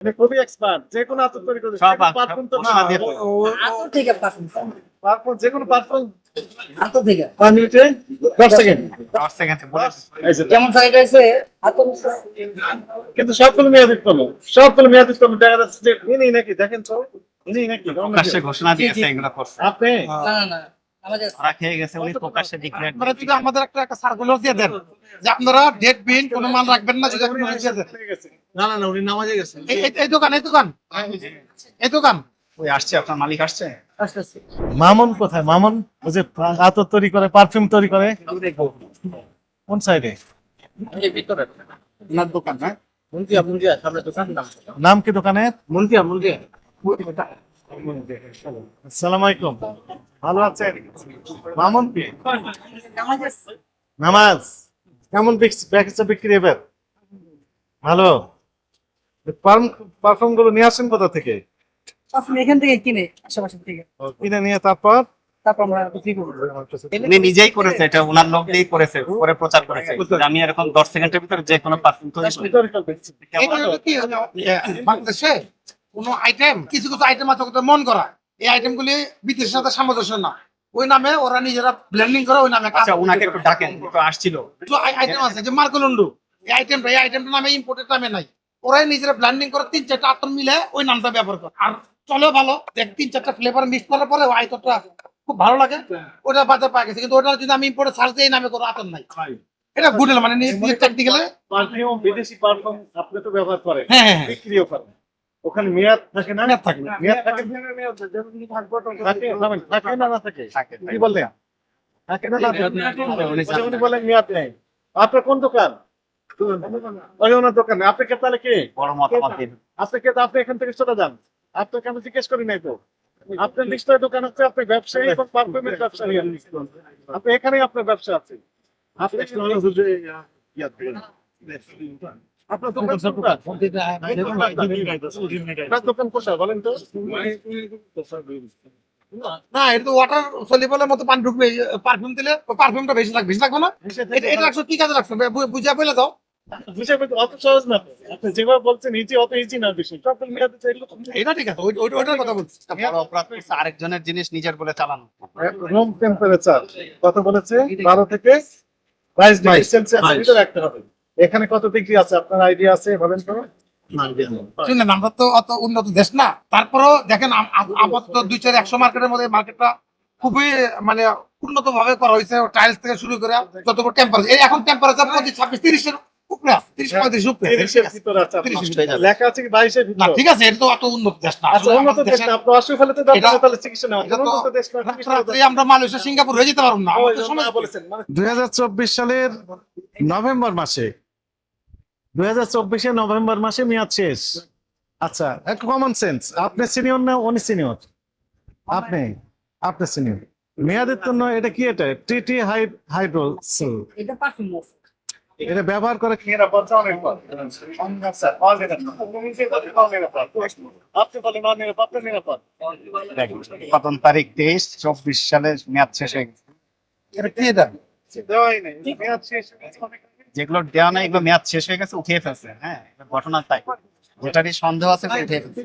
মানে খুবই এক্সপার্ট যে কোনো আতর তৈরি করতে সব আতর, পারফিউম তো মশলা আতর থেকে পারফিউম পারফিউম যে কোনো পারফিউম। আতর থেকে। পাঁচ মিনিটে দশ সেকেন্ড। যেমন সাইড আছে আতর কিন্তু সবগুলো মেয়াদিত কম সবগুলো মেয়াদিত কম দেখা যাচ্ছে যে ইনি নাকি দেখেন তো ইনি নাকি ঘোষণা দিয়েছে এগুলো করছে। আপনি? না না। না খেয়ে গেছে উনি প্রকাশ্যে ডিক্লেয়ার আপনারা যদি আমাদের একটা একটা সার্কুলার দিয়ে দেন যে আপনারা ডেট বিন কোনো মাল রাখবেন না যদি আপনারা দিয়ে দেন। না না না উনি নামাজে গেছেন এই- এই- এই দোকান এই দোকান। এই দোকান। ওই আসছে আপনার মালিক আসছে? আস্তে আস্তে মামুন কোথায়? মামুন ওই যে আতর তৈরি করে পারফিউম তৈরি করে। কোন সাইডে দোকান হ্যাঁ? মুন্তিয়া মুন্তিয়া সামনে দোকান নাম নাম কি দোকানের? মুন্তিয়া মুন্তিয়া। আসসালামু আলাইকুম। ভালো আছেন? মামুন? কি নামাজ। কেমন বিক্রি এবার ভালো। পারফিউমগুলো নিয়ে আসেন কোথা থেকে? এখান থেকে কিনে আশেপাশে থেকে। কিনে নিয়ে তারপর? তারপর আমরা বিক্রি করব। উনি নিজেই করেছে এটা ওনার লোক দিয়েই করেছে পরে প্রচার করেছে। যে আমি এরকম দশ সেকেন্ডের ভিতরে যে কোনো করি। বাংলাদেশে কোনো আইটেম কিছু কিছু আইটেম আছে মন করা। এই আইটেম গুলি বিদেশের সাথে সামঞ্জস্য না। ওই নামে ওরা নিজেরা ব্লেন্ডিং করে ওই নামে আচ্ছা ওনাকে একটু ডাকেন একটু আসছিল। আইটেম আছে যে মার্কলন্ডু এই আইটেমটা এই আইটেমটা নামে ইম্পোর্টেড নামে নাই। ওরাই নিজেরা ব্লেন্ডিং করে তিন চারটা আতর মিলে ওই নামটা ব্যবহার করে। আর চলেও ভালো দেখ তিন চারটা ফ্লেভার মিক্স করার পরে ওই আইতরটা খুব ভালো লাগে। ওটা বাজার পাওয়া গেছে কিন্তু ওটা যদি আমি ইম্পোর্টে সার্চ দিয়ে এই নামে কোনো আতর নাই। এটা গুডেল মানে টেকনিক্যালে পারফিউম বিদেশি পারফিউম আপনি তো ব্যবহার করেন হ্যাঁ হ্যাঁ হ্যাঁ। বিক্রিও করেন। ওখানে মেয়াদ থাকে না? মেয়াদ থাকে না। মেয়াদ থাকে? থাকে থাকে। না না থাকে। থাকে কি বললেন? থাকে না? উনি বলেন মেয়াদ নেই। আপনার কোন দোকান? ওই ওনার দোকানে আপনি কে তাহলে কি? বড় মতামত দিন। আপনি কে আপনি এখান থেকে চলে যান। আপনাকে আমি জিজ্ঞেস করি নাই তো। আপনার নিশ্চয় দোকান হচ্ছে আপনি ব্যবসায়ী এবং পারফিউমের ব্যবসায়ী আপনি এখানেই আপনার ব্যবসা আছে। আপনি আপনার দোকান আপনার দোকান কোথায়? বলেন তো। না এটা তো ওয়াটার সলিবলের মতো পানি ঢুকবে পারফিউম দিলে পারফিউমটা বেশি লাগবে বেশি লাগবে না? এটা রাখছো কি কাজে রাখছো দাও। হিসাবে তো অত সহজ না আপনি যেভাবে বলছেন ইজি অত ইজি না এটা ঠিক আছে ওই- ওই- ওইটার কথা বলছি। আরেকজনের জিনিস নিজের বলে চালানো। রুম টেম্পারেচার কত বলেছে বারো থেকে বাইশ ডিগ্রি সেলসিয়াস ভিতরে রাখতে হবে। এখানে কত ডিগ্রি আছে? আপনার আইডিয়া আছে বলেন তো? আমরা তো অত উন্নত দেশ না। তারপরেও দেখেন আপাতত দুই চার একশো মার্কেটের মধ্যে মার্কেটটা খুবই মানে উন্নত ভাবে করা হয়েছে টাইলস থেকে শুরু করে যত টেম্পারেচার এখন টেম্পারেচার পঁচিশ ছাব্বিশ তিরিশের উপরে তিরিশ পঁয়ত্রিশ উপরে। ভিতরে। লেখা আছে কি বাইশের না ঠিক আছে এটা তো অত উন্নত দেশ না। আচ্ছা উন্নত দেশ না আপনি অসুখ হলে তো দরকার এটা- নেই, তাহলে চিকিৎসা নেওয়া উন্নত দেশ না আমরা মালয়েশিয়া সিঙ্গাপুর হয়ে যেতে পারব না। বলেছেন দুই হাজার চব্বিশ সালের নভেম্বর মাসে দুই হাজার চব্বিশে নভেম্বর মাসে মেয়াদ শেষ। আচ্ছা কমন সেন্স আপনি সিনিয়র না উনি সিনিয়র আপনি আপনি সিনিয়র মেয়াদের জন্য এটা কি এটা? টিটি হাইড্রোল এটা পারফিউম এটা ব্যবহার করে কি? নিরাপদ অনেক আপনি বলেন অনিরাপদ না নিরাপদ উৎপাদন তারিখ তেইশ চব্বিশ সালে মেয়াদ শেষ হয়ে গেছে। এটা কি এটা? দেওয়াই নেই। মেয়াদ শেষ যেগুলো দেওয়া নাই এগুলো মেয়াদ শেষ হয়ে গেছে উঠিয়ে ফেলছে হ্যাঁ? ঘটনা তাই। যেটারই সন্দেহ আছে উঠিয়ে ফেলছে।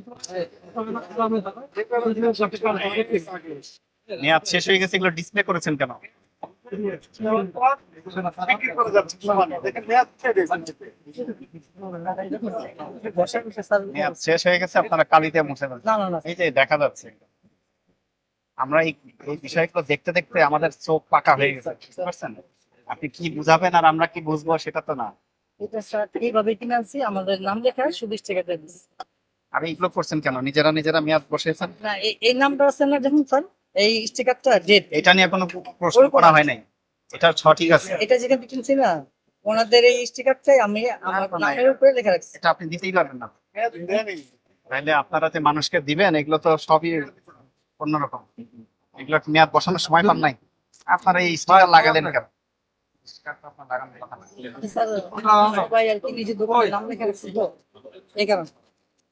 মেয়াদ শেষ হয়ে গেছে এগুলো ডিসপ্লে করেছেন কেন? শেষ হয়ে গেছে। আপনারা কালিতে মুছে এই যে দেখা যাচ্ছে আমরা এই এই বিষয়গুলো দেখতে দেখতে আমাদের চোখ পাকা হয়ে গেছে বুঝতে পারছেন? আপনি কি বুঝাবেন আর আমরা কি বুঝব সেটা তো না। এটা স্যার এইভাবে কিনে আনছি আমাদের নাম লেখা সুবিশ টাকা দিচ্ছি আর এইগুলো করছেন কেন? নিজেরা নিজেরা মেয়াদ বসেছেন না এই- এই নামটা আছে না দেখুন স্যার? এই স্টিকারটা ডেট এটা নিয়ে কোনো প্রশ্ন করা হয় নাই। এটা সঠিক আছে। এটা যেখান কিনছি না ওনাদের এই স্টিকারটাই আমি আমার না, না, নামের উপরে লেখা রাখছি এটা আপনি দিতেই পারবেন না। তাহলে আপনারা যে মানুষকে দিবেন এগুলো তো সবই অন্যরকম। এগুলো মেয়াদ বসানোর সময় পান নাই? আপনারা এই স্টিকার লাগালেন কেন?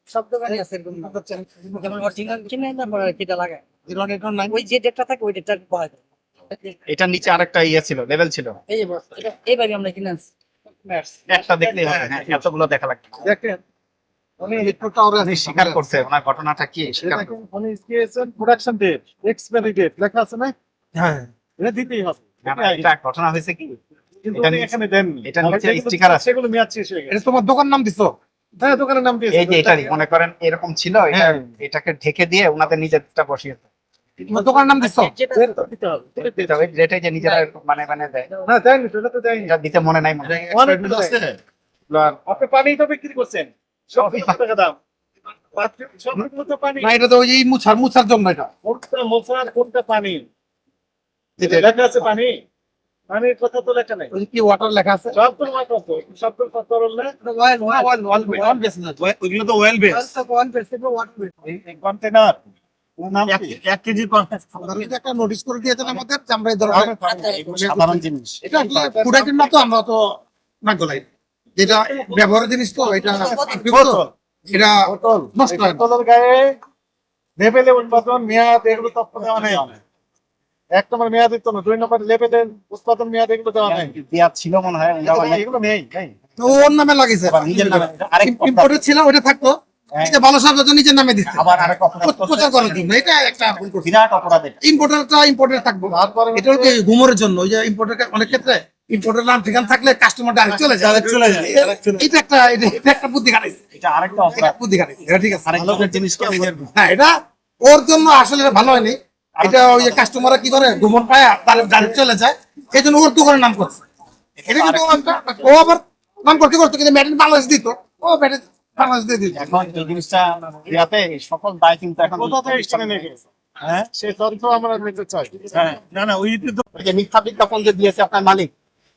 সব দোকানে আছে যেমন অরিজিনাল কিনে তারপর আর লাগায় ওই যে ডেটটা থাকে ওই ডেটটা বহায় দেয়। এটার নিচে আরেকটা ইয়ে ছিল লেভেল ছিল। এই যে বস এটা আমরা কিনে আনছি একটা দেখলেই হবে হ্যাঁ এতগুলো দেখা লাগবে। দেখেন উনি ওরা স্বীকার করছে ওনার ঘটনাটা কি? স্বীকার করছে। উনি গিয়েছেন প্রোডাকশন ডেট এক্সপায়ারি ডেট লেখা আছে না? হ্যাঁ। এটা দিতেই হবে। এটা ঘটনা হয়েছে কি? এটা নিচে- এখানে দেননি। এটা নিচে যেগুলো sticker আছে। সেগুলো মেয়াদ শেষ হয়ে এটা তোমার দোকান নাম দিছো? হ্যাঁ দোকানের নাম দিয়েছে। এই যে এটারই মনে করেন এরকম ছিল এটা হ্যাঁ। এটাকে ঢেকে দিয়ে ওনাদের নিজেরটা বসিয়েছে তোমার নাম দিছো? যেটা দিতে হবে দিতে হবে, যেটাই যে নিজেরা মানে মানে দেয়। না দেয়নি তো, এটা তো দেয়নি। এটা দিতে মনে নাই মনে হয়। অনেক কিছু আছে। আপনি পানি তো বিক্রি করছেন। সবই টাকা দাম পাত্র- সবগুলো তো পানি। না এটা তো ওই মুছার মুছার জন্য এটা। কোনটা মোছার কোনটা পানি? লেখা আছে পানি। পানির কথা তো লেখা নেই। কি ওয়াটার লেখা আছে? তো কত রলে ওয়াল বেস না। ওইগুলো তো বেস এই কন্টেনার নোটিশ করে দিয়েছেন আমাদের আমরা এই ধরনের সাধারণ জিনিস। এটা তো? আমরা তো না গলাই যেটা ব্যবহারের জিনিস তো এটা নষ্ট হয় গায়ে উৎপাদন মেয়াদ এগুলো নেই এক নম্বর মেয়াদ দিত না দুই নম্বর উৎপাদন মেয়াদ এগুলো দেওয়া নেই। দেয়া ছিল মনে হয় অনেক- এগুলো নেই তো ওর নামে লাগিয়েছে। নিজের নামে আরেক ইম্পোর্টেড ছিল ওটা থাকতো। হ্যাঁ। এটা ভালো সাহেব নিজের নামে দিচ্ছে। আবার আরেক অপরাধ প্রচার করার জন্য। এটা একটা বিরাট অপরাধ ইম্পোর্টারটা ইম্পোর্টার থাকব। এটা হলো কি জন্য। ওই যে ইম্পোর্টার অনেক ক্ষেত্রে ইম্পোর্টার নাম ঠিকানা থাকলে কাস্টমার ডাইরেক্ট চলে যায়। চলে যায় এটা একটা এটা এটা একটা বুদ্ধি খাটাইছে। এটা আরেকটা অপরাধ। বুদ্ধি খাটাইছে। এটা ঠিক আছে। আরেকজনের জিনিসকে হ্যাঁ এটা ওর জন্য আসলে এটা ভালো হয়নি। এটা ওই কাস্টমাররা কি করে? ঘুমন পায় তার গাড়ি চলে যায়। এই জন্য ওর দোকানের নাম করছে। এটা কিন্তু ও আবার নাম করতে করতে কিন্তু ম্যাটেন বাংলাদেশ দিত। ও ম্যাটেন বাংলাদেশ দিয়ে দিত। এখন এই জিনিসটা ইয়াতে সকল দায় কিন্তু এখন কোথা থেকে স্থানে নিয়ে গেছে হ্যাঁ? সে তন্ত্র আমরা নিতে চাই। হ্যাঁ। না না ওই ওই যে মিথ্যা বিজ্ঞাপন যে দিয়েছে আপনার মালিক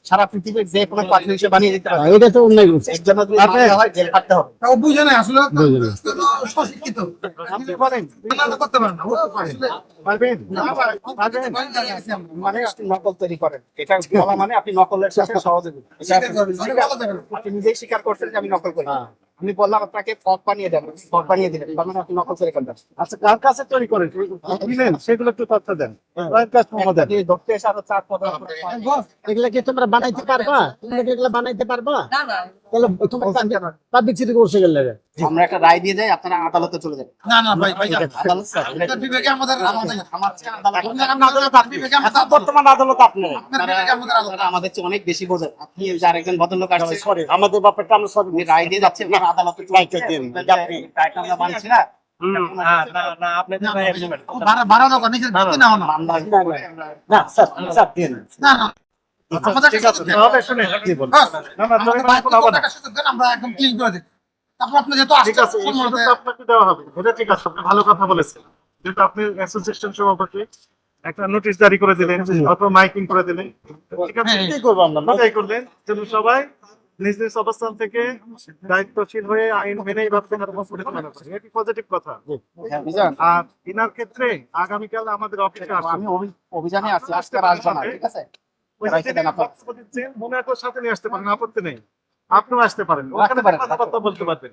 সারা পৃথিবীর যে কোনো পার্টি হিসেবে বানিয়ে দিতে পারে এটা তো অন্যায় করছে। এর জন্য তুমি মারতে হয় জেল খাটতে হবে। তাও বুঝে না আসলে আপনি বলেন। না, করতে পারেন না ও পারবেন? পারবেন। মানে আপনি নকল তৈরি করেন। এটা বলা মানে আপনি নকলের সাথে সহযোগী। আপনি নিজেই স্বীকার করছেন যে আমি নকল করি। আমি বললাম আপনাকে ফক বানিয়ে দেন ফক বানিয়ে দিলেন। তার মানে আপনি নকল করে ফেলবেন আচ্ছা কার কাছে তৈরি করেন? বুঝলেন সেগুলো একটু তথ্য দেন। কার কাজ প্রমাণ দেন? এই ধরতে এসে আরও চার পদ এগুলা কি তোমরা বানাইতে পারবা? তোমরা কি এগুলা বানাইতে পারবা? না না। তাহলে তোমার পাবলিক সিটি করছে গেলে? আমরা একটা রায় দিয়ে যাই আপনারা আদালতে চলে যান না না ভাই ভাই আদালত স্যার বিবেকে আমাদের আমাদের আমার আদালত আপনার বিবেকে আমাদের বর্তমান আদালত আপনার আমাদের চেয়ে অনেক বেশি বোঝেন আপনি যে আরেকজন ভদ্রলোক আসছে সরি আমাদের ব্যাপারটা আমরা সরি আপনি রায় দিয়ে যাচ্ছেন আপনারা আদালতে চলে দিন। আপনি রায়টা আমরা মানছি না আপনি হ্যাঁ, টাকা আমরা একদম ক্লিন করে দিই তারপর আপনি যেহেতু ঠিক আছে এই সুযোগটা আপনাকে দেওয়া হবে। এটা ঠিক আছে আপনি ভালো কথা বলেছেন। কিন্তু আপনি অ্যাসোসিয়েশন সভাপতি একটা নোটিশ জারি করে দিলেন অথবা মাইকিং করে দিলেন। ঠিক আছে হ্যাঁ। কি করব আমরা? মজাই করলেন যেন সবাই নিজ নিজ অবস্থান থেকে দায়িত্বশীল হয়ে আইন করেন এটি পজিটিভ কথা। বুঝলেন আর ইনার ক্ষেত্রে আগামীকাল আমাদের অফিসে আমি অভি- অভিযানে আছি আজকে আসব না ঠিক আছে? মনে হয় সাথে নিয়ে আসতে পারেন আপত্তি নেই। আপনিও আসতে পারেন ওখানে। কথাবার্তা বলতে পারবেন